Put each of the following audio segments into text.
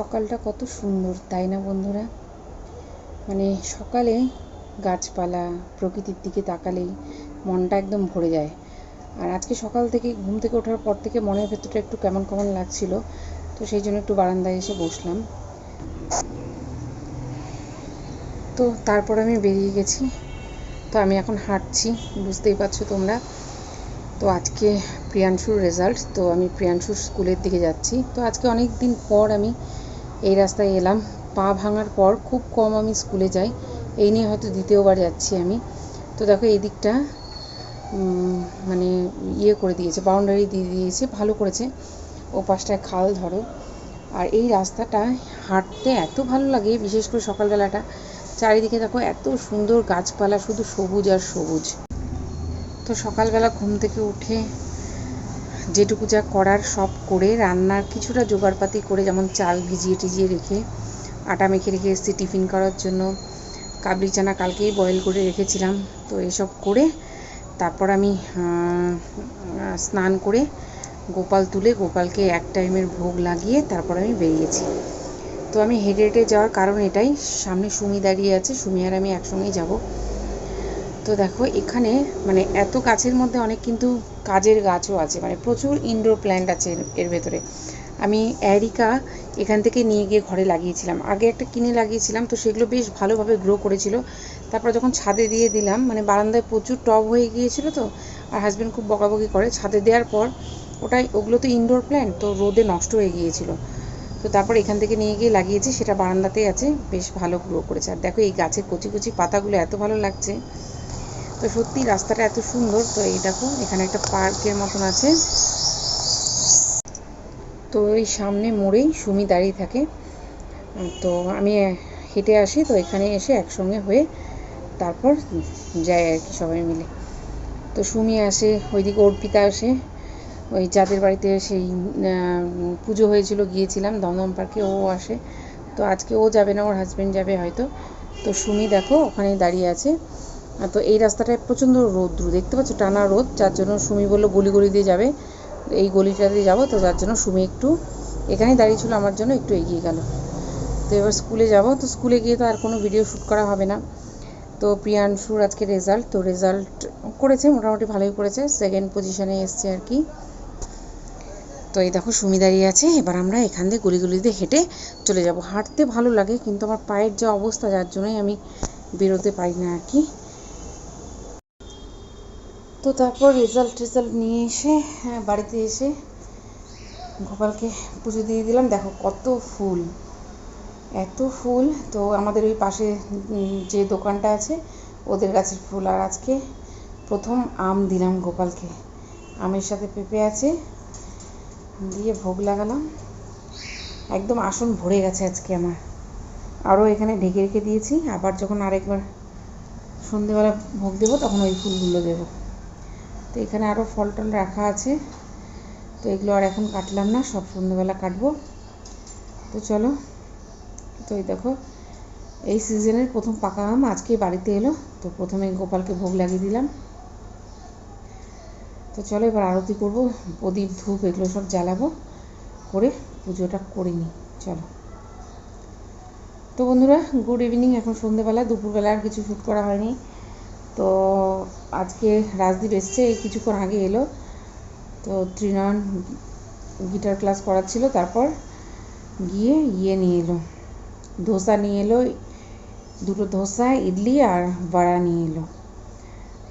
সকালটা কত সুন্দর, তাই না বন্ধুরা? মানে সকালে গাছপালা, প্রকৃতির দিকে তাকালেই মনটা একদম ভরে যায়। আর আজকে সকাল থেকে ঘুম থেকে ওঠার পর থেকে মনের ভেতরটা একটু কেমন কেমন লাগছিল, তো সেই জন্য একটু বারান্দায় এসে বসলাম। তো তারপর আমি বেরিয়ে গেছি। তো আমি এখন হাঁটছি, বুঝতেই পারছ তোমরা। তো আজকে প্রিয়াংশুর রেজাল্ট তো আমি প্রিয়াংশুর স্কুলের দিকে যাচ্ছি। তো আজকে অনেক দিন পর আমি এই রাস্তায় এলাম। পা ভাঙার পর খুব কম আমি স্কুলে যাই। এই নিয়ে হয়তো দ্বিতীয়বার যাচ্ছি আমি। তো দেখো, এই দিকটা মানে ইয়ে করে দিয়েছে বাউন্ডারি দিয়ে দিয়েছে, ভালো করেছে। ও পাশটায় খাল ধরো। আর এই রাস্তাটা হাঁটতে এত ভালো লাগে, বিশেষ করে সকালবেলাটা। চারিদিকে দেখো, এত সুন্দর গাছপালা, শুধু সবুজ আর সবুজ। তো সকালবেলা ঘুম থেকে উঠে যেটুকু যা করার সব করে রান্নার কিছুটা জোগাড়পাতি করে যেমন চাল ভিজিয়ে টিজিয়ে রেখে, আটা মেখে রেখে এসেছি টিফিন করার জন্য। কাবলি চানা কালকেই বয়েল করে রেখেছিলাম। তো এসব করে তারপর আমি স্নান করে গোপাল তুলে গোপালকে এক টাইমের ভোগ লাগিয়ে তারপর আমি বেরিয়েছি। তো আমি হেঁটে হেঁটে যাওয়ার কারণ এটাই। সামনে সুমি দাঁড়িয়ে আছে। সুমি আর আমি একসঙ্গেই যাব। তো দেখো, এখানে মানে এত গাছের মধ্যে অনেক কিন্তু কাজের গাছও আছে মানে প্রচুর ইনডোর প্ল্যান্ট আছে এর- ভেতরে। আমি অ্যারিকা এখান থেকে নিয়ে গিয়ে ঘরে লাগিয়েছিলাম। আগে একটা কিনে লাগিয়েছিলাম, তো সেগুলো বেশ ভালোভাবে গ্রো করেছিল। তারপর যখন ছাদে দিয়ে দিলাম মানে বারান্দায় প্রচুর টব হয়ে গিয়েছিল তো, আর হাজব্যান্ড খুব বকাবকি করে, ছাদে দেওয়ার পর ওটাই, ওগুলো তো ইনডোর প্ল্যান্ট তো রোদে নষ্ট হয়ে গিয়েছিল। তো তারপর এখান থেকে নিয়ে গিয়ে লাগিয়েছি, সেটা বারান্দাতেই আছে, বেশ ভালো গ্রো করেছে। আর দেখো, এই গাছের কচি কচি পাতাগুলো এত ভালো লাগছে। তো সত্যি রাস্তাটা এত সুন্দর, তো এই দেখো, এখানে একটা পার্কের মতন আছে। তো এই সামনে মোড়েই সুমি দাঁড়িয়ে থাকে। তো আমি হেঁটে আসি, তো এখানে এসে একসঙ্গে হয়ে তারপর যাই আর কি সবাই মিলে। তো সুমি আসে, ওইদিকে অর্পিতা আসে। ওই যাদের বাড়িতে সেই পুজো হয়েছিল, গিয়েছিলাম দমদম পার্কে, ও আসে। তো আজকে ও যাবে না, ওর হাজব্যান্ড যাবে হয়তো। তো সুমি দেখো ওখানে দাঁড়িয়ে আছে। তো এই রাস্তাটায় প্রচণ্ড রৌদ্র। দেখতে পাচ্ছ, টানা রোদ, যার জন্য সুমি বলল গলি গলি দিয়ে যাবে। এই গলিটা দিয়ে যাব, তো যার জন্য সুমি একটু এখানেই দাঁড়িয়ে ছিল, আমার জন্য একটু এগিয়ে গেল। তো এবার স্কুলে যাব, তো স্কুলে গিয়ে তো আর কোনো ভিডিও শ্যুট করা হবে না। তো প্রিয়াংশুর আজকে রেজাল্ট তো রেজাল্ট করেছে, মোটামুটি ভালোই করেছে সেকেন্ড পজিশনে এসছে আর কি। তো এই দেখো, সুমি দাঁড়িয়ে আছে, এবার আমরা এখান দিয়ে গলি গলি দিয়ে হেঁটে চলে যাব। হাঁটতে ভালো লাগে, কিন্তু আমার পায়ের যে অবস্থা, যার জন্যই আমি বেরোতে পারি না আর কি। তো তারপর রেজাল্ট রেজাল্ট নিয়ে এসে হ্যাঁ, বাড়িতে এসে গোপালকে পুজো দিয়ে দিলাম। দেখো কত ফুল এত ফুল। তো আমাদের ওই পাশে যে দোকানটা আছে ওদের গাছের ফুল। আর আজকে প্রথম আম দিলাম গোপালকে। আমের সাথে পেঁপে আছে দিয়ে ভোগ লাগালাম। একদম আসন ভরে গেছে আজকে আমার। আরও এখানে ঢেকে রেখে দিয়েছি। আবার যখন আরেকবার সন্ধেবেলা ভোগ দেবো তখন ওই ফুলগুলো দেবো। তো এখানে আরও ফল টল রাখা আছে। তো এগুলো আর এখন কাটলাম না, সব সন্ধ্যেবেলা কাটবো। তো চলো, তো এই দেখো, এই সিজনের প্রথম পাকা আম আজকে বাড়িতে এলো, তো প্রথমে গোপালকে ভোগ লাগিয়ে দিলাম। তো চলো এবার আরতি করব, প্রদীপ, ধূপ এগুলো সব জ্বালাবো, করে পুজোটা করে নিই, চলো। তো বন্ধুরা গুড ইভিনিং এখন সন্ধেবেলা দুপুরবেলা আর কিছু শ্যুট করা হয়নি। তো আজকে রাজদীপ এসছে কিছুক্ষণ আগে এলো। তো ত্রিনয়ন গিটার ক্লাস করাচ্ছিল, তারপর গিয়ে ইয়ে নিয়ে এলো। ধোসা নিয়ে এলো, দুটো ধোসা, ইডলি আর বড়া নিয়ে এলো।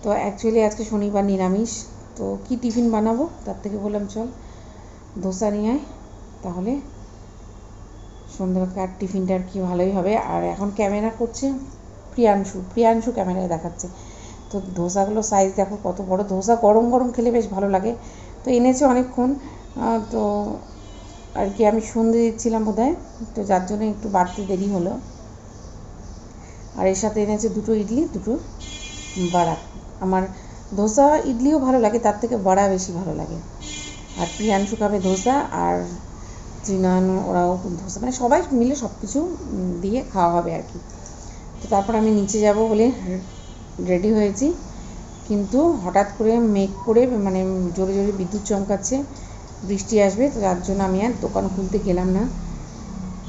তো অ্যাকচুয়ালি আজকে শনিবার নিরামিষ, তো কি টিফিন বানাবো? তার থেকে বললাম, চল ধোসা নিয়ে আয়, তাহলে সন্ধ্যাবেলাকার টিফিনটা আর কি ভালোই হবে। আর এখন ক্যামেরা করছে প্রিয়াংশু প্রিয়াংশু ক্যামেরায় দেখাচ্ছে। তো ধোসাগুলো সাইজ দেখো কত বড়। ধোসা গরম গরম খেলে বেশ ভালো লাগে। তো এনেছে অনেকক্ষণ। তো আর কি আমি সন্ধে দিচ্ছিলাম বোধহয়। তো যার জন্য একটু বাড়তে দেরি হলো। আর এর সাথে এনেছে দুটো ইডলি, দুটো বড়া। আমার ধোসা ইডলিও ভালো লাগে, তার থেকে বড়া বেশি ভালো লাগে। আর প্রিয়াংশু খাবে ধোসা আর ত্রিনয়ন ওরাও ধোসা। মানে সবাই মিলে সব কিছু দিয়ে খাওয়া হবে আর কি। তো তারপর আমি নিচে যাব বলে রেডি হয়েছি। কিন্তু হঠাৎ করে মেঘ করে মানে জোরে জোরে বিদ্যুৎ চমকাচ্ছে বৃষ্টি আসবে তো যার জন্য আমি আর দোকান খুলতে গেলাম না।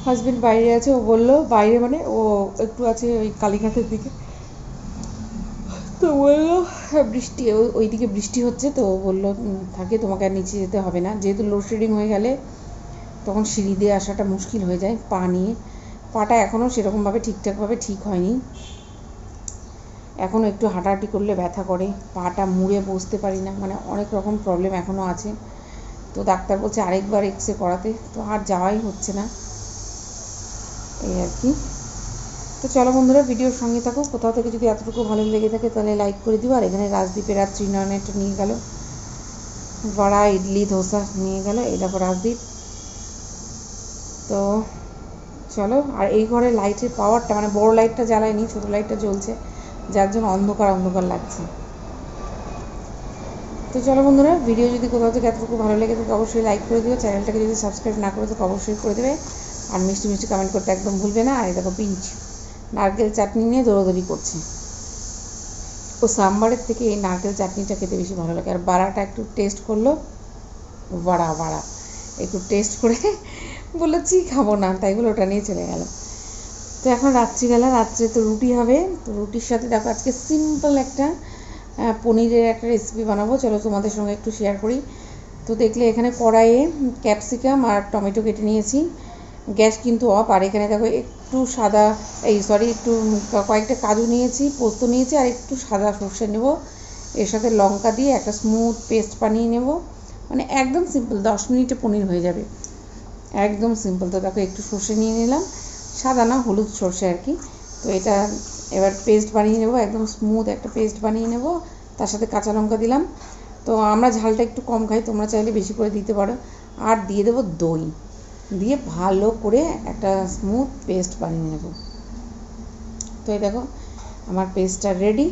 হাজবেন্ড বাইরে আছে ও বলল বাইরে মানে ও একটু আছে ওই কালীঘাটের দিকে। তো বলল "হ্যাঁ, বৃষ্টি ও- ওইদিকে বৃষ্টি হচ্ছে। তো বলল থাকে তোমাকে আর নিচে যেতে হবে না। যেহেতু লোডশেডিং হয়ে গেলে তখন সিঁড়ি দিয়ে আসাটা মুশকিল হয়ে যায় পা নিয়ে। পাটা এখনও সেরকমভাবে ঠিকঠাকভাবে ঠিক হয়নি। এখনও একটু হাঁটাহাঁটি করলে ব্যথা করে, পাটা মুড়ে বসতে পারি না মানে অনেক রকম প্রবলেম এখনও আছে। তো ডাক্তার বলছে আরেকবার এক্স রে করাতে, তো আর যাওয়াই হচ্ছে না। এই আর কি। তো চলো বন্ধুরা, ভিডিওর সঙ্গে থাকো। কোথাও থেকে যদি এতটুকু ভালো লেগে থাকে তাহলে লাইক করে দিও, আর এখানে রাজদীপের আর ত্রিনয়নেরটা নিয়ে গেল। বড়া, ইডলি, ধোসা নিয়ে গেল এই দেখো রাজদীপ। তো চলো, আর এই ঘরে লাইটের পাওয়ারটা মানে বড় লাইটটা জ্বালায়নি, ছোটো লাইটটা জ্বলছে। যার জন্য অন্ধকার অন্ধকার লাগছে। তো চলো বন্ধুরা ভিডিও যদি কোথাও থেকে এতটুকু ভালো লেগে থাকে, অবশ্যই লাইক করে দিও। চ্যানেলটাকে যদি সাবস্ক্রাইব না করে থাকে, অবশ্যই করে দেবে। আর মিষ্টি মিষ্টি কমেন্ট করতে একদম ভুলবে না। আর দেখো পিঞ্চ নারকেল চাটনি নিয়ে দৌড়াদৌড়ি করছে। ও সাম্বারের থেকে এই নারকেল চাটনিটা খেতে বেশি ভালো লাগে। আর বাড়াটা একটু টেস্ট করল। বাড়া বাড়া। একটু টেস্ট করে বলেছি, খাব না। তাই বলে ওটা নিয়ে চলে গেল। তো এখন রাত্রিবেলা, রাত্রে তো রুটি হবে। তো রুটির সাথে দেখো আজকে সিম্পল একটা পনিরের একটা রেসিপি বানাবো। চলো তোমাদের সঙ্গে একটু শেয়ার করি। তো দেখলে এখানে কড়াইয়ে ক্যাপসিকাম আর টমেটো কেটে নিয়েছি। গ্যাস কিন্তু অফ আর এখানে দেখো একটু সাদা, এই সরি একটু কয়েকটা কাজু নিয়েছি, পোস্ত নিয়েছি, আর একটু সাদা সর্ষে নেব। এর সাথে লঙ্কা দিয়ে একটা স্মুথ পেস্ট বানিয়ে নেব। মানে একদম সিম্পল দশ মিনিটে পনির হয়ে যাবে। একদম সিম্পল তো দেখো একটু সর্ষে নিয়ে নিলাম। সাদা না, হলুদ সর্ষে আর কি। তো এটা এবার পেস্ট বানিয়ে নেব, একদম স্মুথ একটা পেস্ট বানিয়ে নেব। তার সাথে কাঁচা লঙ্কা দিলাম। তো আমরা ঝালটা একটু কম খাই, তোমরা চাইলে বেশি করে দিতে পারো। আর দিয়ে দেবো দই। দিয়ে ভালো করে একটা স্মুথ পেস্ট বানিয়ে নেব। তো এই দেখো, আমার পেস্টটা রেডি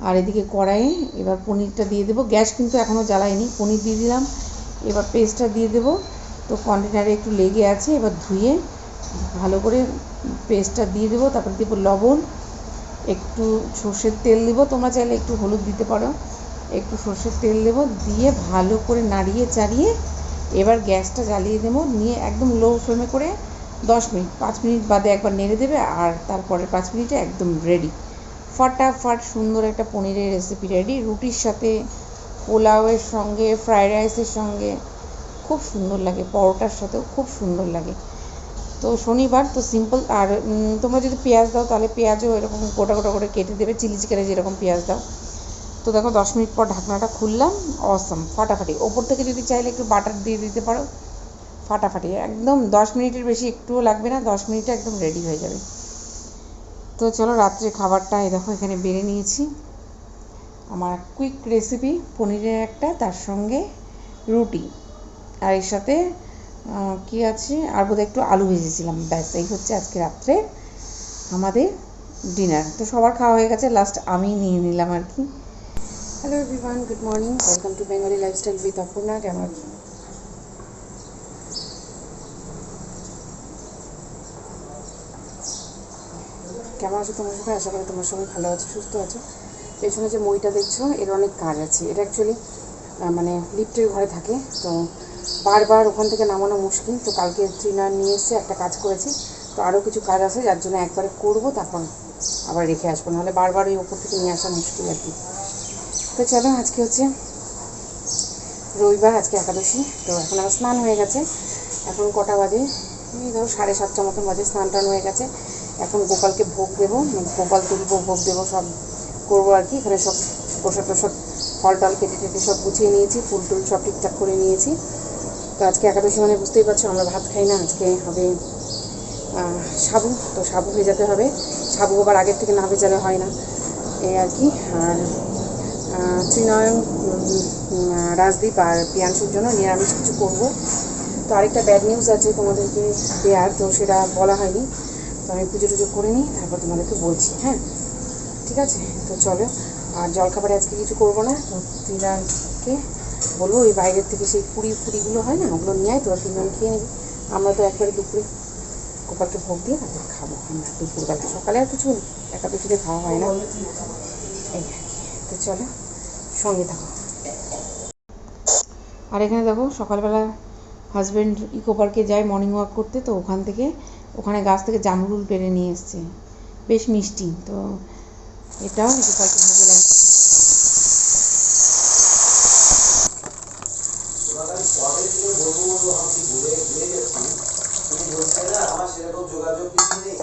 আর এদিকে কড়াইয়ে এবার পনিরটা দিয়ে দেবো। গ্যাস কিন্তু এখনও জ্বালাইনি, পনির দিয়ে দিলাম। এবার পেস্টটা দিয়ে দেবো। তো কন্টেনারে একটু লেগে আছে, এবার ধুয়ে ভালো করে পেস্টটা দিয়ে দেবো, তারপর দেবো লবণ, একটু সর্ষের তেল দেবো, তোমরা চাইলে একটু হলুদ দিতে পারো, একটু সর্ষের তেল দেবো, দিয়ে ভালো করে নাড়িয়ে চাড়িয়ে এবার গ্যাসটা জ্বালিয়ে দেবো, নিয়ে একদম লো ফ্লেমে করে দশ মিনিট, পাঁচ মিনিট বাদে একবার নেড়ে দেবে আর তারপরে পাঁচ মিনিটে একদম রেডি ফটাফট সুন্দর একটা পনিরের রেসিপি রেডি রুটির সাথে, পোলাওয়ের সঙ্গে ফ্রায়েড রাইসের সঙ্গে, খুব সুন্দর লাগে, পরোটার সাথেও খুব সুন্দর লাগে। তো শনিবার তো সিম্পল আর তোমরা যদি পেঁয়াজ দাও, তাহলে পেঁয়াজও এরকম গোটা গোটা করে কেটে দেবে, চিলি চিকেনে যেরকম পেঁয়াজ দাও। তো দেখো, দশ মিনিট পর ঢাকনাটা খুললাম অসম ফাটাফাটি। ওপর থেকে যদি চাইলে একটু বাটার দিয়ে দিতে পারো, ফাটাফাটি। একদম দশ মিনিটের বেশি একটুও লাগবে না, দশ মিনিটে একদম রেডি হয়ে যাবে। তো চলো, রাত্রে খাবারটা, এই দেখো, এখানে বেড়ে নিয়েছি। আমার কুইক রেসিপি পনিরের একটা, তার সঙ্গে রুটি, আর এর সাথে কি আছে? আর বোধহয় একটু আলু ভেজেছিলাম। ব্যাস, এই হচ্ছে আজকে রাত্রে আমাদের ডিনার তো সবার খাওয়া হয়ে গেছে। লাস্ট আমি নিয়ে নিলাম আর কি। Hello everyone good morning welcome to Bengali lifestyle with Aparna কেমন কেমন আছো তোমার সবাই? আশা করি তোমার সবাই ভালো আছো, সুস্থ আছো। পেছনে যে মইটা দেখছ, এর অনেক কাজ আছে। এটা অ্যাকচুয়ালি মানে লিফটের ঘরে থাকে। তো বারবার ওখান থেকে নামানো মুশকিল। তো কালকে ট্রিনার নিয়ে এসে একটা কাজ করেছি। তো আরও কিছু কাজ আছে, যার জন্য একবারে করব, তারপর আবার রেখে আসব। নাহলে বারবার ওই ওপর থেকে নিয়ে আসা মুশকিল আর কি। তো চলো, আজকে হচ্ছে রবিবার, আজকে একাদশী। তো এখন আমার স্নান হয়ে গেছে। এখন কটা বাজে? এই ধরো সাড়ে সাতটা মতন বাজে, স্নান টান হয়ে গেছে। এখন গোপালকে ভোগ দেবো গোপাল তুলবো, ভোগ দেবো, সব করব আর কি। এখানে সব প্রসাদ প্রসাদ ফল টল কেটে টেটে সব গুছিয়ে নিয়েছি, ফুল টুল সব ঠিকঠাক করে নিয়েছি। তো আজকে একাদশী মানে বুঝতেই পারছ, আমরা ভাত খাই না, আজকে হবে সাবু, তো সাবু ভেজাতে হবে। সাবু আবার আগের থেকে না ভেজালে হয় না এই আর কি। আর ত্রিনয়ন রাজদীপ আর পিয়াংশুর জন্য নিরামিষ কিছু করব। তো আরেকটা ব্যাড নিউজ আছে তোমাদেরকে দেওয়ার তো সেটা বলা হয়নি। তো আমি পুজো টুজো করে নিই, তারপর তোমাদেরকে বলছি হ্যাঁ? ঠিক আছে? তো চলো, আর জলখাবারে আজকে কিছু করব না, তো তিনজনকে বলব ওই বাইরের থেকে সেই পুরি ফুরিগুলো হয় না, ওগুলো নিয়ে আয়, তোরা তিনজন খেয়ে নিবি। আমরা তো একবারে দুপুরে গোপালকে ভোগ দিয়ে তারপর খাব। আমরা দুপুরবেলা, সকালে আর কিছু একাদশীতে খাওয়া হয় না। এই তো চলো, সঙ্গে থাকো। আর এখানে দেখো, সকালবেলা হাজব্যান্ড ইকো পার্কে যায় মর্নিং ওয়াক করতে, তো ওখান থেকে, ওখানে গাছ থেকে জামরুল পেড়ে নিয়ে এসছে। বেশ মিষ্টি, তো এটাও গোপালকে ভোগে লাগছে তোমাকে আমি কবে থেকে বলব বলব ভাবছি ঘুরে ঘুরে যাচ্ছি তুমি বলছিলে না আমার সেরকম যোগাযোগ কিছু নেই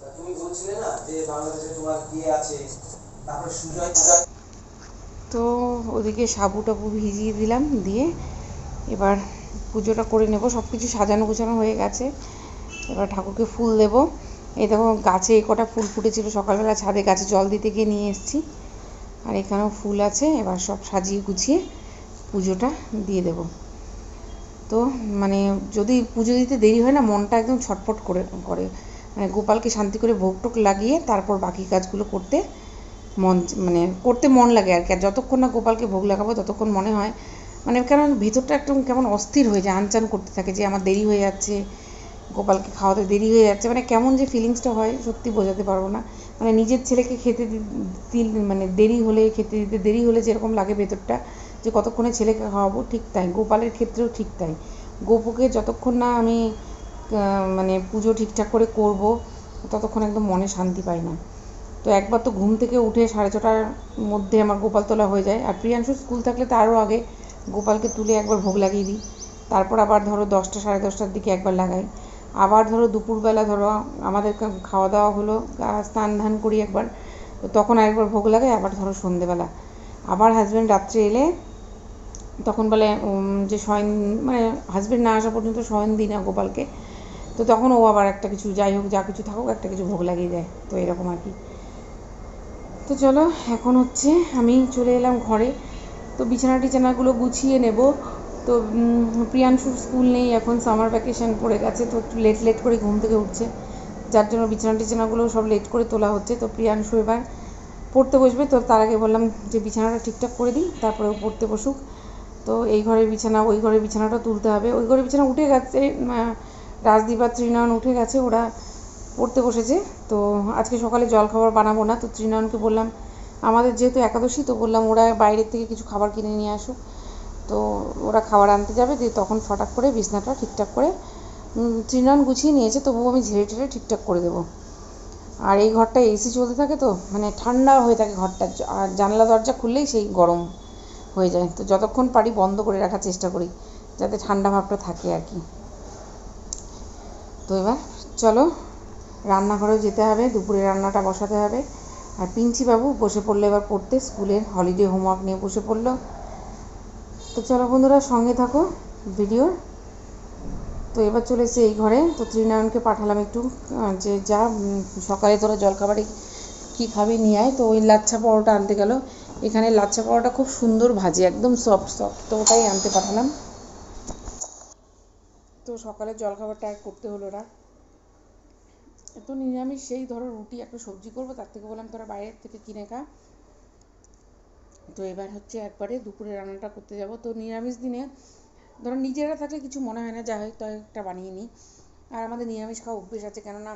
তা তুমি বলছিলে না যে বাংলাদেশে তোমার কে আছে তারপর সুজয় সুজয় তো ওদিকে সাবু টাবু ভিজিয়ে দিলাম, দিয়ে এবার পুজোটা করে নেব। সব কিছু সাজানো গোছানো হয়ে গেছে। এবার ঠাকুরকে ফুল দেব। এই দেখো গাছে এই কটা ফুল ফুটেছিল। সকালবেলা ছাদে গাছে জল দিতে গিয়ে নিয়ে এসেছি। আর এখানেও ফুল আছে। এবার সব সাজিয়ে গুছিয়ে পুজোটা দিয়ে দেব। তো মানে যদি পুজো দিতে দেরি হয় না, মনটা একদম ছটফট করে করে। মানে গোপালকে শান্তি করে ভোগ টোক লাগিয়ে তারপর বাকি কাজগুলো করতে মন মানে করতে মন লাগে আর কি। আর যতক্ষণ না গোপালকে ভোগ লাগাবো, ততক্ষণ মনে হয় মানে কেমন ভিতরটা একদম কেমন অস্থির হয়ে যায়, আনচান করতে থাকে যে আমার দেরি হয়ে যাচ্ছে, গোপালকে খাওয়াতে দেরি হয়ে যাচ্ছে। মানে কেমন যে ফিলিংসটা হয়, সত্যি বোঝাতে পারব না। মানে নিজের ছেলেকে খেতে দিল মানে দেরি হলে, খেতে দিতে দেরি হলে যেরকম লাগে ভেতরটা, যে কতক্ষণে ছেলেকে খাওয়াবো, ঠিক তাই। গোপালের ক্ষেত্রেও ঠিক তাই। গোপুকে যতক্ষণ না আমি মানে পুজো ঠিকঠাক করে করব, ততক্ষণ একদম মনে শান্তি পাই না। তো একবার তো ঘুম থেকে উঠে সাড়ে ছটার মধ্যে আমার গোপাল তোলা হয়ে যায়। আর প্রিয়াংশু স্কুল থাকলে তো আরও আগে গোপালকে তুলে একবার ভোগ লাগিয়ে দিই। তারপর আবার ধরো দশটা, সাড়ে দশটার দিকে একবার লাগাই। আবার ধরো দুপুরবেলা ধরো আমাদের খাওয়া দাওয়া হলো স্নান ধান করি একবার। তো তখন আরেকবার ভোগ লাগাই, আবার ধরো সন্ধেবেলা। আবার হাজব্যান্ড রাত্রে এলে তখন বলে যে শয়ন মানে হাজব্যান্ড না আসা পর্যন্ত শয়ন দিই না গোপালকে। তো তখন ও আবার একটা কিছু যাই হোক, যা কিছু থাকুক একটা কিছু ভোগ লাগিয়ে দেয়। তো এরকম আর কি। তো চলো, এখন হচ্ছে আমি চলে এলাম ঘরে। তো বিছানা টিছানাগুলো গুছিয়ে নেব। তো প্রিয়াংশুর স্কুল নেই, এখন সামার ভ্যাকেশন পড়ে গেছে, তো একটু লেট লেট করে ঘুম থেকে উঠছে। যার জন্য বিছানা টিছানাগুলো সব লেট করে তোলা হচ্ছে। তো প্রিয়াংশু এবার পড়তে বসবে। তো তার আগে বললাম যে বিছানাটা ঠিকঠাক করে দিই, তারপরে পড়তে বসুক। তো এই ঘরের বিছানা, ওই ঘরের বিছানাটা তুলতে হবে। ওই ঘরের বিছানা উঠে গেছে রাজদীপ আর ত্রিনয়ন উঠে গেছে। ওরা পড়তে বসেছে। তো আজকে সকালে জল খাবার বানাবো না। তো ত্রিনয়নকে বললাম, আমাদের যেহেতু একাদশী, তো বললাম ওরা বাইরের থেকে কিছু খাবার কিনে নিয়ে আসুক তো ওরা খাবার আনতে যাবে, দিয়ে তখন ফটাক করে বিছনাটা ঠিকঠাক করে ত্রিনয়ন গুছিয়ে নিয়েছে, তবুও আমি ঝেড়ে ঝেড়ে ঠিকঠাক করে দেবো। আর এই ঘরটা এসি চলতে থাকে তো মানে ঠান্ডা হয়ে থাকে ঘরটা। আর জানলা দরজা খুললেই সেই গরম হয়ে যায়। তো যতক্ষণ পারি বন্ধ করে রাখার চেষ্টা করি, যাতে ঠান্ডা ভাবটা থাকে আর কি। তো এবার চলো রান্নাঘরেও যেতে হবে, দুপুরে রান্নাটা বসাতে হবে। আর বাবু বসে পড়ল এবার পড়তে, স্কুলের হলিডে হোমওয়ার্ক নিয়ে বসে পড়ল। তো চলো বন্ধুরা, সঙ্গে থাকো ভিডিওর। তো এবার চলে এসে এই ঘরে। তো ত্রিনয়নকে পাঠালাম একটু যে যা সকালে তোরা জলখাবারে কী খাবি নিয়ে আয়। তো ওই লাচ্ছা পরোটা আনতে গেল। এখানে লাচ্ছা পরোটা খুব সুন্দর ভাজি, একদম সফট সফট তো ওটাই আনতে পাঠালাম। তো সকালে জলখাবারটা করতে হলো না। তো নিরামিষ, সেই ধরো রুটি, একটা সবজি করব, তার থেকে বললাম তোরা বাইরের থেকে কিনে খা। তো এবার হচ্ছে একবারে দুপুরে রান্নাটা করতে যাব। তো নিরামিষ দিনে ধরো নিজেরা থাকলে কিছু মনে হয় না, যা হয় তাই একটা বানিয়ে নিই। আর আমাদের নিরামিষ খাওয়া অভ্যেস আছে, কেননা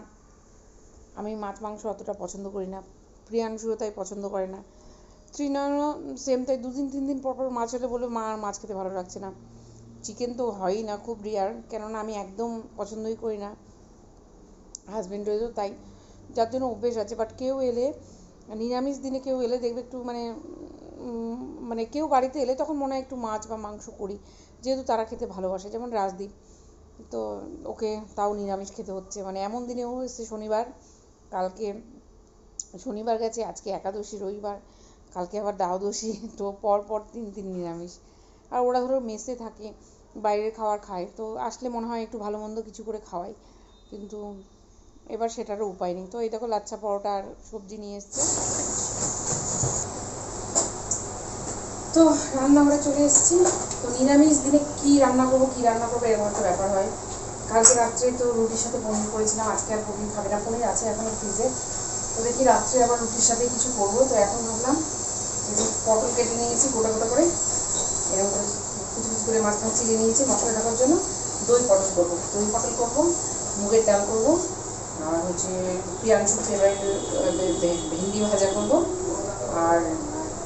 আমি মাছ, মাংস অতটা পছন্দ করি না, প্রিয়াংশুও তাই পছন্দ করে না। ত্রিনয়নও সেম তাই, দুদিন, তিন দিন পর পর মাছ হলে বলবে, মা, আর মাছ খেতে ভালো লাগছে না। চিকেন তো হয়ই না খুব রেয়ার কেননা আমি একদম পছন্দই করি না। হাজবেন্ডেরও তাই যার জন্য অভ্যেস আছে। বাট কেউ এলে, নিরামিষ দিনে কেউ এলে দেখবে একটু মানে মানে কেউ বাড়িতে এলে তখন মনে হয় একটু মাছ বা মাংস করি, যেহেতু তারা খেতে ভালোবাসে। যেমন রাজদীপ, তো ওকে তাও নিরামিষ খেতে হচ্ছে। মানে এমন দিনেও এসছে শনিবার, কালকে শনিবার গেছে, আজকে একাদশী রবিবার, কালকে আবার দ্বাদশী, তো পর পর তিন দিন নিরামিষ। আর ওরা ধরো মেসে থাকে, বাইরের খাবার খায়, তো আসলে মনে হয় একটু ভালো মন্দ কিছু করে খাওয়াই। কিন্তু এবার সেটারও উপায় নেই। তো এই দেখো লাচ্ছা পরোটা আর সবজি নিয়ে এসছে। তো রান্নাঘরে চলে এসেছি। তো নিরামিষ দিনে কি রান্না করব, কি রান্না করব, এরকম একটা ব্যাপার হয়। কালকে রাত্রে তো রুটির সাথে পনির করেছিলাম, আজকে আর পনির খাবে না। পনির আছে এখনও ফ্রিজে। তো দেখি রাত্রে আবার রুটির সাথে কিছু করব? তো এখন ভাবলাম পটল কেটে নিয়েছি গোটা গোটা করে। এরকম করে কিছু কিছু করে মাঝখানে চিড়ে নিয়েছি মশলা ঢাকার জন্য। দই পটল করব, দই পটল করব, মুগের ডাল করব। আর হচ্ছে প্রিয়াংশু ফেভারিট ভেন্ডি ভাজা করব আর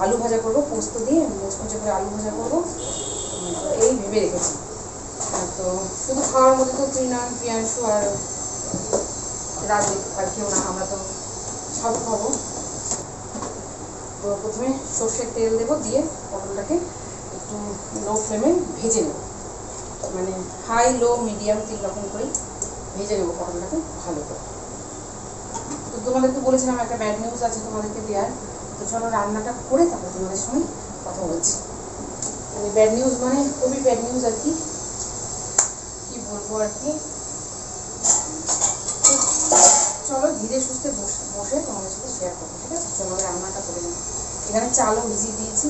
আলু ভাজা করব, পোস্ত দিয়ে মুচমুচে করে আলু ভাজা করব। এই ভেবে রেখেছি। তো শুধু খাওয়ার মধ্যে তো ত্রিনয়ন প্রিয়াংশু আর রাজে আর কেউ না, আমরা তো সব খাব। তো প্রথমে সর্ষের তেল দেবো দিয়ে পটলটাকে একটু লো ফ্লেমে ভেজে নেব। মানে হাই লো মিডিয়াম তিন রকম করেই ভেজে নেব পটলটাকে ভালো করে। তো তোমাদেরকে বলেছিলাম, একটা ব্যাড নিউজ আছে তোমাদেরকে দেওয়ার তো চলো রান্নাটা করে তারপর তোমাদের সঙ্গে কথা বলছি। মানে ব্যাড নিউজ মানে খুবই ব্যাড নিউজ আর কি। কি বলব আর কি? চলো ধীরে সুস্থে বসে বসে তোমাদের সাথে শেয়ার করব, ঠিক আছে? চলো রান্নাটা করে নিই। এখানে চালও ভিজিয়ে দিয়েছি।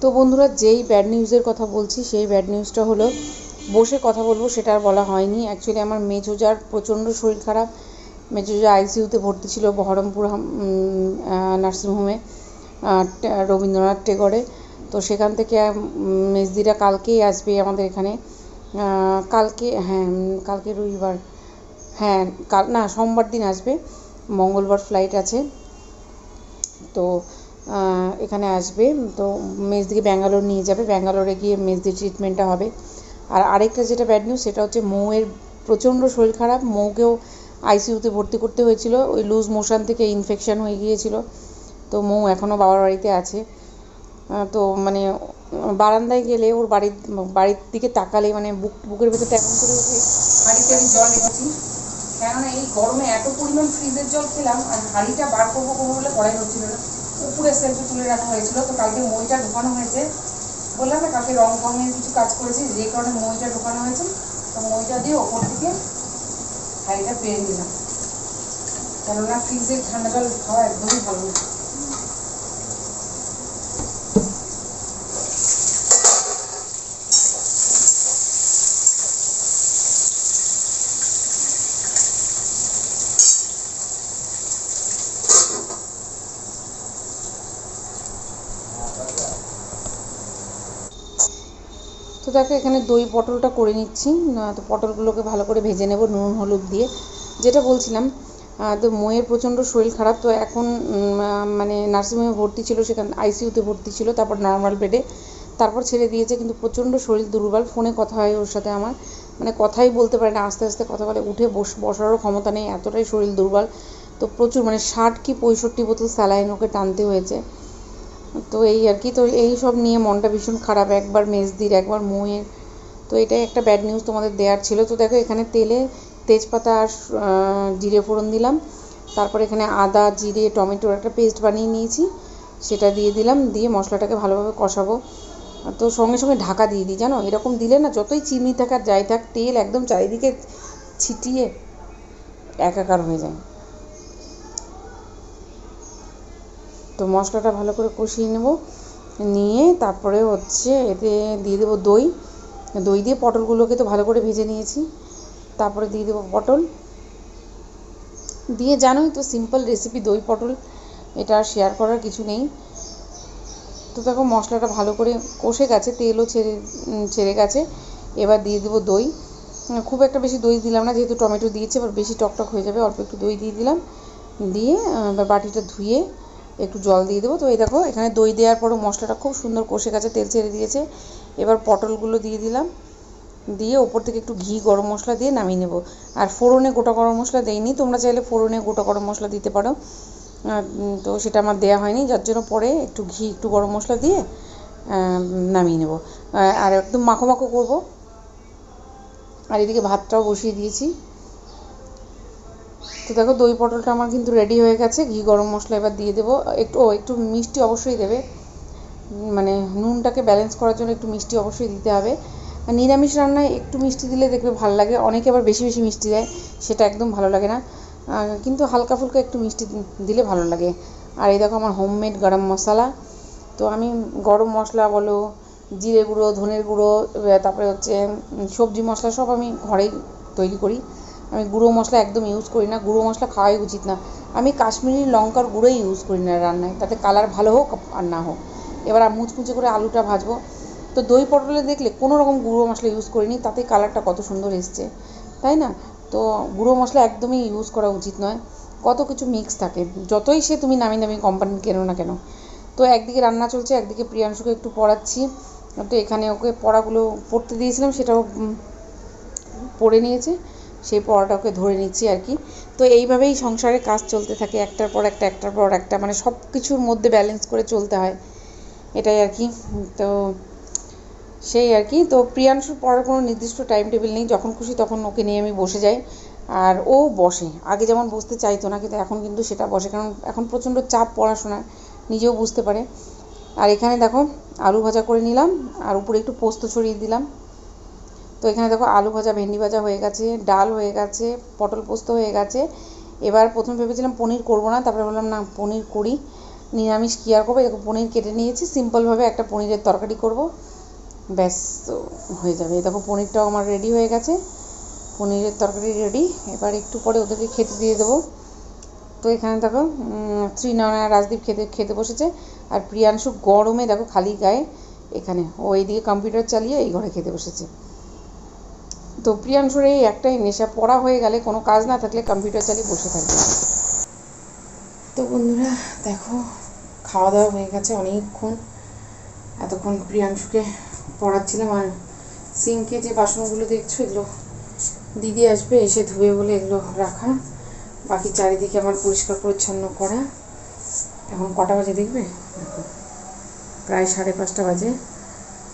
তো বন্ধুরা, যেই ব্যাড নিউজের কথা বলছি, সেই ব্যাড নিউজটা হলো, বসে কথা বলব সেটা আর বলা হয়নি। অ্যাকচুয়ালি আমার মেজোজার প্রচণ্ড শরীর খারাপ মেজোজা আইসিইউতে ভর্তি ছিল বহরমপুর হাম- নার্সিংহোমে রবীন্দ্রনাথ টেগরে, তো সেখান থেকে মেজদিরা কালকেই আসবে আমাদের এখানে। কালকে হ্যাঁ কালকে রবিবার হ্যাঁ কাল, না, সোমবার দিন আসবে। মঙ্গলবার ফ্লাইট আছে। তো এখানে আসবে। তো মেজদিকে ব্যাঙ্গালোর নিয়ে যাবে। ব্যাঙ্গালোরে গিয়ে মেজদির ট্রিটমেন্টটা হবে। আর আরেকটা যেটা ব্যাড নিউজ সেটা হচ্ছে মৌয়ের প্রচণ্ড শরীর খারাপ। মৌকেও আইসিইউতে ভর্তি করতে হয়েছিল। ওই লুজ মোশন থেকে ইনফেকশন হয়ে গিয়েছিল। তো মৌ এখনও বাবার বাড়িতে আছে। তো মানে বারান্দায় গেলে ওর বাড়ির বাড়ির দিকে তাকালে মানে বুক, বুকের ভেতরটা এমন করে ওঠে হাঁড়িতে আমি জল রেখেছি। কেননা এই গরমে এত পরিমাণ ফ্রিজের জল খেলাম, আর হাঁড়িটা বার করব করব বলে করাই হচ্ছিল না। উপরে সেলফে তুলে রাখা হয়েছিল, তো কালকে মইটা ঢোকানো হয়েছে। বললাম না, কালকে রং কমে কিছু কাজ করেছি, যে কারণে মইটা ঢোকানো হয়েছে, তো মইটা দিয়ে ওপর থেকে হাইটা পেয়ে দিলাম কেননা ফ্রিজের ঠান্ডা জল খাওয়া একদমই ভালো না। দেখো, এখানে দই পটলটা করে নিচ্ছি। তো পটলগুলোকে ভালো করে ভেজে নেব নুন, হলুদ দিয়ে। যেটা বলছিলাম তো মোয়ের প্রচণ্ড শরীর খারাপ, তো এখন মানে নার্সিংহোমে ভর্তি ছিল, সেখানে আইসিইউতে ভর্তি ছিল, তারপর নর্মাল বেডে তারপর ছেড়ে দিয়েছে, কিন্তু প্রচণ্ড শরীর দুর্বল, ফোনে কথা হয় ওর সাথে আমার। মানে কথাই বলতে পারে না, আস্তে আস্তে কথা বলে, উঠে বস, বসারও ক্ষমতা নেই, এতটাই শরীর দুর্বল। তো প্রচুর মানে ষাট কি পঁয়ষট্টি বোতল স্যালাইন ওকে টানতে হয়েছে। তো এই আর কি, তো এই সব নিয়ে মনটা ভীষণ খারাপ। একবার মেজদির, একবার মৌয়ের তো এটাই একটা ব্যাড নিউজ তোমাদের দেওয়ার ছিল। তো দেখো, এখানে তেলে তেজপাতা আর জিরে ফোড়ন দিলাম। তারপর এখানে আদা, জিরে, টমেটোর একটা পেস্ট বানিয়ে নিয়েছি। সেটা দিয়ে দিলাম। দিয়ে মশলাটাকে ভালোভাবে কষাবো। তো সঙ্গে সঙ্গে ঢাকা দিয়ে দিই, জানো? এরকম দিলে না, যতই চিনি থাক আর যাই থাক, তেল একদম চারিদিকে ছিটিয়ে একাকার হয়ে যায়। তো মশলাটা ভালো করে কষিয়ে নেব। নিয়ে তারপরে হচ্ছে এতে দিয়ে দেবো দই। দই দিয়ে পটলগুলোকে তো ভালো করে ভেজে নিয়েছি। তারপরে দিয়ে দেবো পটল। দিয়ে জানোই তো সিম্পল রেসিপি দই, পটল, এটা শেয়ার করার কিছু নেই। তো দেখো মশলাটা ভালো করে কষে গেছে, তেলও ছেড়ে ছেড়ে গেছে। এবার দিয়ে দেবো দই। খুব একটা বেশি দই দিলাম না, যেহেতু টমেটো দিয়েছে, এবার বেশি টকটক হয়ে যাবে, অল্প একটু দই দিয়ে দিলাম। দিয়ে বাটিটা ধুয়ে একটু জল দিয়ে দেবো। তো এই দেখো, এখানে দই দেওয়ার পরও মশলাটা খুব সুন্দর কষে গেছে, তেল ছেড়ে দিয়েছে। এবার পটলগুলো দিয়ে দিলাম। দিয়ে ওপর থেকে একটু ঘি, গরম মশলা দিয়ে নামিয়ে নেব। আর ফোড়নে গোটা গরম মশলা দেইনি, তোমরা চাইলে ফোড়নে গোটা গরম মশলা দিতে পারো। তো সেটা আমার দেওয়া হয়নি, যার জন্য পরে একটু ঘি, একটু গরম মশলা দিয়ে নামিয়ে নেব। আর একদম মাখো মাখো করব। আর এদিকে ভাতটাও বসিয়ে দিয়েছি। তো দেখো দই পটলটা আমার কিন্তু রেডি হয়ে গেছে। ঘি, গরম মশলা এবার দিয়ে দেবো। একটু, ও, একটু মিষ্টি অবশ্যই দেবে। মানে নুনটাকে ব্যালেন্স করার জন্য একটু মিষ্টি অবশ্যই দিতে হবে। নিরামিষ রান্নায় একটু মিষ্টি দিলে দেখবে ভালো লাগে। অনেকে আবার বেশি বেশি মিষ্টি দেয়, সেটা একদম ভালো লাগে না। কিন্তু হালকা ফুলকা একটু মিষ্টি দিলে ভালো লাগে। আর এই দেখো আমার হোমমেড গরম মশলা। তো আমি গরম মশলা বলো, জিরে গুঁড়ো, ধনের গুঁড়ো তারপরে হচ্ছে সবজি মশলা সব আমি ঘরেই তৈরি করি। আমি গুঁড়ো মশলা একদম ইউজ করি না, গুঁড়ো মশলা খাওয়াই উচিত না। আমি কাশ্মীরি লঙ্কার গুঁড়োই ইউজ করি না রান্নায়, তাতে কালার ভালো হোক আর না হোক। এবার মুচমুচে করে আলুটা ভাজবো। তো দই পটলে দেখলে কোনো রকম গুঁড়ো মশলা ইউজ করিনি, তাতে কালারটা কত সুন্দর এসছে, তাই না? তো গুঁড়ো মশলা একদমই ইউজ করা উচিত নয়। কত কিছু মিক্স থাকে, যতই সে তুমি নামি দামি কোম্পানি কেনো না কেন। তো একদিকে রান্না চলছে, একদিকে প্রিয়াংশুকে একটু পড়াচ্ছি। তো এখানে ওকে পড়াগুলো পড়তে দিয়েছিলাম, সেটাও পড়ে নিয়েছে। সেই পড়াটা ওকে ধরে নিচ্ছি আর কি। তো এইভাবেই সংসারে কাজ চলতে থাকে, একটার পর একটা, একটার পর একটা মানে সব কিছুর মধ্যে ব্যালেন্স করে চলতে হয়। এটাই আর কি। তো সেই আর কি। তো প্রিয়াংশুর পড়ার কোনো নির্দিষ্ট টাইম টেবিল নেই, যখন খুশি তখন ওকে নিয়ে আমি বসে যাই। আর ও বসে। আগে যেমন বসতে চাইতো না, কিন্তু এখন কিন্তু সেটা বসে। কারণ এখন প্রচণ্ড চাপ পড়াশোনার নিজেও বুঝতে পারে। আর এখানে দেখো, আলু ভাজা করে নিলাম, আর উপরে একটু পোস্ত ছড়িয়ে দিলাম। তো এখানে দেখো আলু ভাজা, ভেন্ডি ভাজা হয়ে গেছে, ডাল হয়ে গেছে, পটল পোস্ত হয়ে গেছে। এবার প্রথমে ভেবেছিলাম পনির করব না, তারপরে বললাম না, পনির করি। নিরামিষ কী আর করব? দেখো পনির কেটে নিয়েছি সিম্পলভাবে একটা পনিরের তরকারি করব। ব্যাস, তো হয়ে যাবে। দেখো পনিরটাও আমার রেডি হয়ে গেছে। পনিরের তরকারি রেডি এবার একটু পরে ওদেরকে খেতে দিয়ে দেবো। তো এখানে দেখো শ্রীনারায়ণ রাজদীপ খেতে খেতে বসেছে। আর প্রিয়াংশু গরমে দেখো খালি গায়ে। এখানে ও এইদিকে কম্পিউটার চালিয়ে এই ঘরে খেতে বসেছে। তো প্রিয়াংশুর এই একটাই নেশা, পড়া হয়ে গেলে কোনো কাজ না থাকলে কম্পিউটার চালিয়ে বসে থাকবে। তো বন্ধুরা, দেখো খাওয়া দাওয়া হয়ে গেছে অনেকক্ষণ। এতক্ষণ প্রিয়াংশুকে পড়াচ্ছিলাম আর সিঙ্কে যে বাসনগুলো দেখছ, এগুলো দিদি আসবে, এসে ধুয়ে বলে এগুলো রাখা। বাকি চারিদিকে আমার পরিষ্কার পরিচ্ছন্ন করা। এখন কটা বাজে দেখবে? প্রায় সাড়ে পাঁচটা বাজে।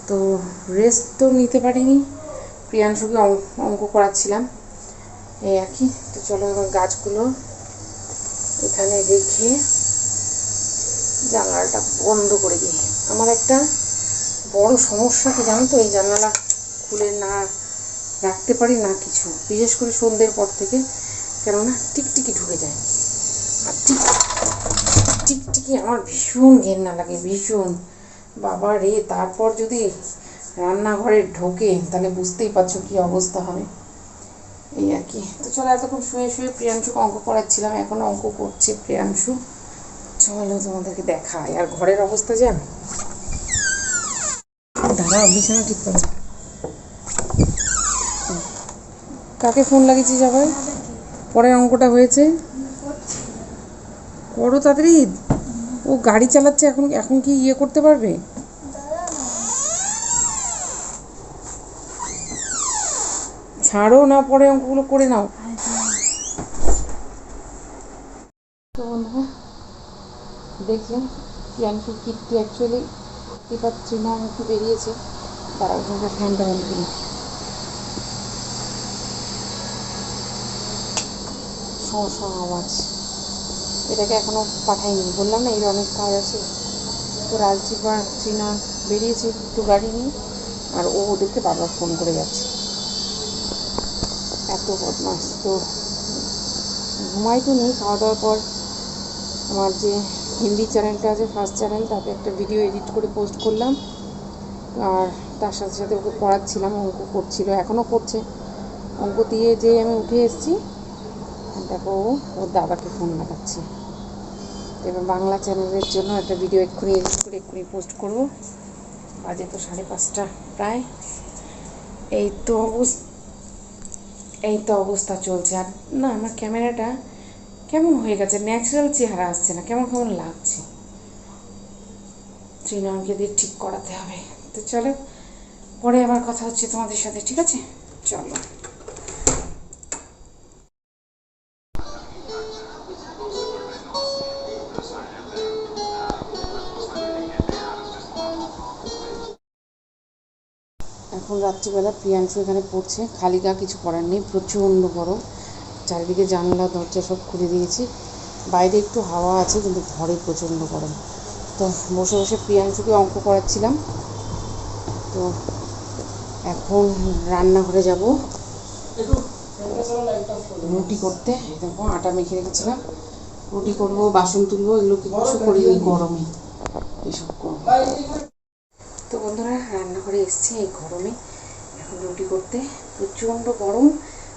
তো রেস্ট তো নিতে পারিনি। প্রিয়াংশুকে অঙ্ক করাচ্ছিলাম। এই আর কি, তো চলো এবার গাছগুলো এখানে রেখে জানলাটা বন্ধ করে দিই। আমার একটা বড় সমস্যা কি জানো তো, এই জানালা খুলে না রাখতে পারি না কিছু। বিশেষ করে সন্ধ্যের পর থেকে, কেননা টিকটিকি ঢুকে যায়। আর টিক, টিকটিকি আমার ভীষণ ঘেন্না লাগে, ভীষণ। বাবা রে, তারপর যদি রান্নাঘরে ঢোকে, তাহলে বুঝতেই পারছ কি অবস্থা হবে। এই আর কি। তো চলো এতক্ষণ শুয়ে শুয়ে প্রিয়াংশুকে অঙ্ক করাচ্ছিলাম, এখন অঙ্ক করছে প্রিয়াংশু। চলো তোমাদেরকে দেখায় আর ঘরের অবস্থা যান দাঁড়াও, বিছানা ঠিক করো। কাকে ফোন লাগিয়েছিস আবার পরের অঙ্কটা হয়েছে। করো তাড়াতাড়ি। ও গাড়ি চালাচ্ছে, এখন এখন কি ইয়ে করতে পারবে? ছাড়ো না পরে অঙ্কগুলো করে নাও। তো বন্ধুরা দেখলেন প্রিয়াংশুর কীর্তি অ্যাকচুয়ালি এবার তৃণমুখী বেরিয়েছে। তারা ওখানকার ফ্যানটা বন্ধ করি সমস্যা আওয়াজ। এটাকে এখনও পাঠাইনি। বললাম না, এর অনেক কাজ আছে। তো রাজদীপ আর তৃণা বেরিয়েছে, একটু গাড়ি নিয়ে। আর ও ওদেরকে বারবার ফোন করে যাচ্ছে। এত বদমাস তো ঘুমাই তো নেই খাওয়া দাওয়ার পর আমার যে হিন্দি চ্যানেলটা আছে ফার্স্ট চ্যানেল তাতে একটা ভিডিও এডিট করে পোস্ট করলাম। আর তার সাথে সাথে ওকে পড়াচ্ছিলাম, অঙ্ক করছিল এখনও করছে। অঙ্ক দিয়ে যে আমি উঠে এসেছি, দেখো, ওর দাদাকে ফোন লাগাচ্ছে। এবার বাংলা চ্যানেলের জন্য একটা ভিডিও এক্ষুনি এডিট করে এক্ষুনি পোস্ট করব। বাজে তো সাড়ে পাঁচটা প্রায়। এই তো অবস্থা। এই তো অবস্থা চলছে। আর না, আমার ক্যামেরাটা কেমন হয়ে গেছে? ন্যাচারাল চেহারা আসছে না। কেমন কেমন লাগছে? ত্রিনয়নকে দিয়ে ঠিক করাতে হবে। তো চলো, পরে আবার কথা হচ্ছে তোমাদের সাথে, ঠিক আছে? চলো। এখন রাত্রিবেলা প্রিয়াংশু এখানে পড়ছে। খালি গা কিছু করার নেই, প্রচণ্ড গরম। চারিদিকে জানলা, দরজা সব খুলে দিয়েছি। বাইরে একটু হাওয়া আছে, কিন্তু ঘরে প্রচণ্ড গরম। তো বসে বসে প্রিয়াংশুকে অঙ্ক করাচ্ছিলাম। তো এখন রান্নাঘরে যাব। রুটি করতে। দেখো, আটা মেখে রেখেছিলাম। রুটি করব, বাসন তুলবো, এগুলো কিছু করিনি, গরমে। এসব করব। তো বন্ধুরা, রান্নাঘরে এসছি এই গরমে। এখন রুটি করতে। প্রচণ্ড গরম।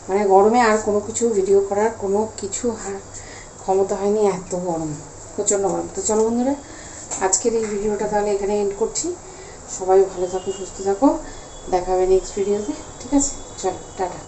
মানে গরমে আর কোনো কিছু ভিডিও করার কোনো কিছু আর ক্ষমতা হয়নি, এত গরম। প্রচণ্ড গরম। তো চলো বন্ধুরা, আজকের এই ভিডিওটা তাহলে এখানে এন্ড করছি। সবাই ভালো থাকো, সুস্থ থাকো। দেখা হবে নেক্সট ভিডিওতে ঠিক আছে? চলো, টাটা।